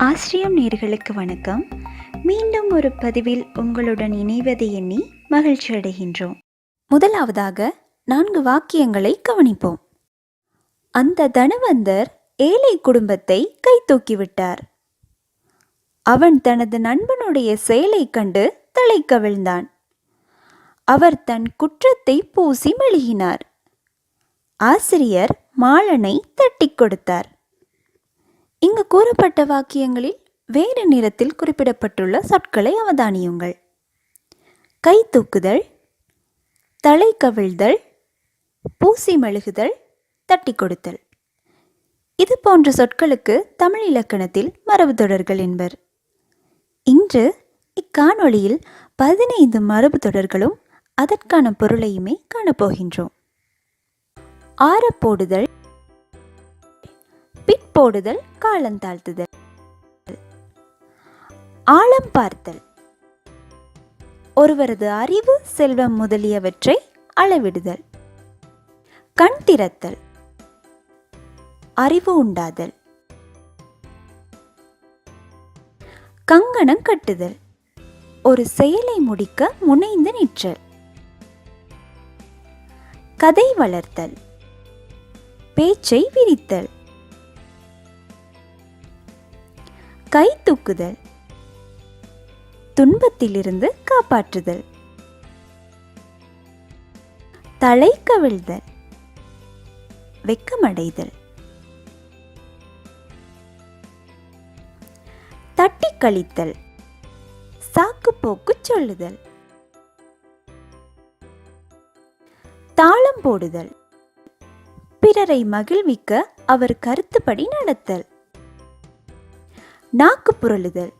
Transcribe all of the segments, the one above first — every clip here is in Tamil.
ஆசிரியம் நேர்களுக்கு வணக்கம். மீண்டும் ஒரு பதிவில் உங்களுடன் இணைவதை எண்ணி மகிழ்ச்சி அடைகின்றோம். முதலாவதாக நான்கு வாக்கியங்களை கவனிப்போம். அந்த தனவந்தர் ஏழை குடும்பத்தை கை தூக்கிவிட்டார் அவன் தனது நண்பனுடைய செயலை கண்டு தலை கவிழ்ந்தான். அவர் தன் குற்றத்தை பூசி மெழுகினார். ஆசிரியர் மாலனை தட்டிக் கொடுத்தார். இங்கு கூறப்பட்ட வாக்கியங்களில் வேறு நிறத்தில் குறிப்பிடப்பட்டுள்ள சொற்களை அவதானியுங்கள். கை தூக்குதல் தலை கவிழ்தல் பூசி மெழுகுதல் தட்டி கொடுத்தல். இது போன்ற சொற்களுக்கு தமிழ் இலக்கணத்தில் மரபு தொடர்கள் என்பர். இன்று இக்காணொளியில் பதினைந்து மரபு தொடர்களும் அதற்கான பொருளையுமே காணப்போகின்றோம். போடுதல் பிற்போடுதல் காலந்தாழ்த்துதல் ஆழம் பார்த்தல். ஒருவரது அறிவு செல்வம் முதலியவற்றை அளவிடுதல். கண் திறத்தல். அறிவு உண்டாதல். கங்கணம் கட்டுதல். ஒரு செயலை முடிக்க முனைந்து நிற்றல். கதை வளர்த்தல். பேச்சை விரித்தல். கை தூக்குதல். துன்பத்திலிருந்து காப்பாற்றுதல். தலை கவிழ்தல். வெக்கமடைதல். தட்டி கழித்தல் சாக்கு போக்கு சொல்லுதல். தாளம் போடுதல். பிறரை மகிழ்விக்க அவர் கருத்துப்படி நடத்தல். நாக்கு புரளுதல்.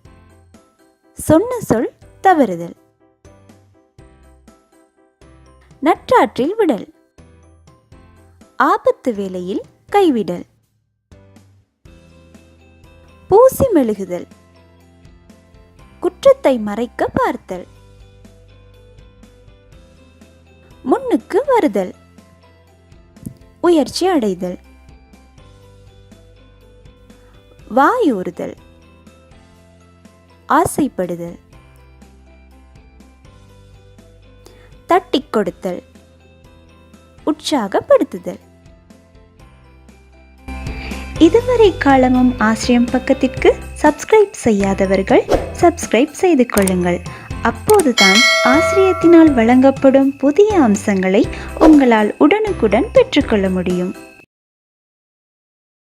சொன்ன சொல் தவறுதல். நற்றாற்றில் விடல். ஆபத்து வேலையில் கைவிடல். பூசி மெழுகுதல். குற்றத்தை மறைக்க பார்த்தல். முன்னுக்கு வருதல். உயர்ச்சி அடைதல். வாயூறுதல் ஆசைப்படுதல் தட்டிக் கொடுத்தல் உற்சாகப்படுத்துதல். இதுவரை காலமும் ஆசிரியம் பக்கத்திற்கு சப்ஸ்கிரைப் செய்யாதவர்கள் சப்ஸ்கிரைப் செய்து கொள்ளுங்கள். அப்போதுதான் ஆசிரியத்தினால் வழங்கப்படும் புதிய அம்சங்களை உங்களால் உடனுக்குடன் பெற்றுக்கொள்ள முடியும்.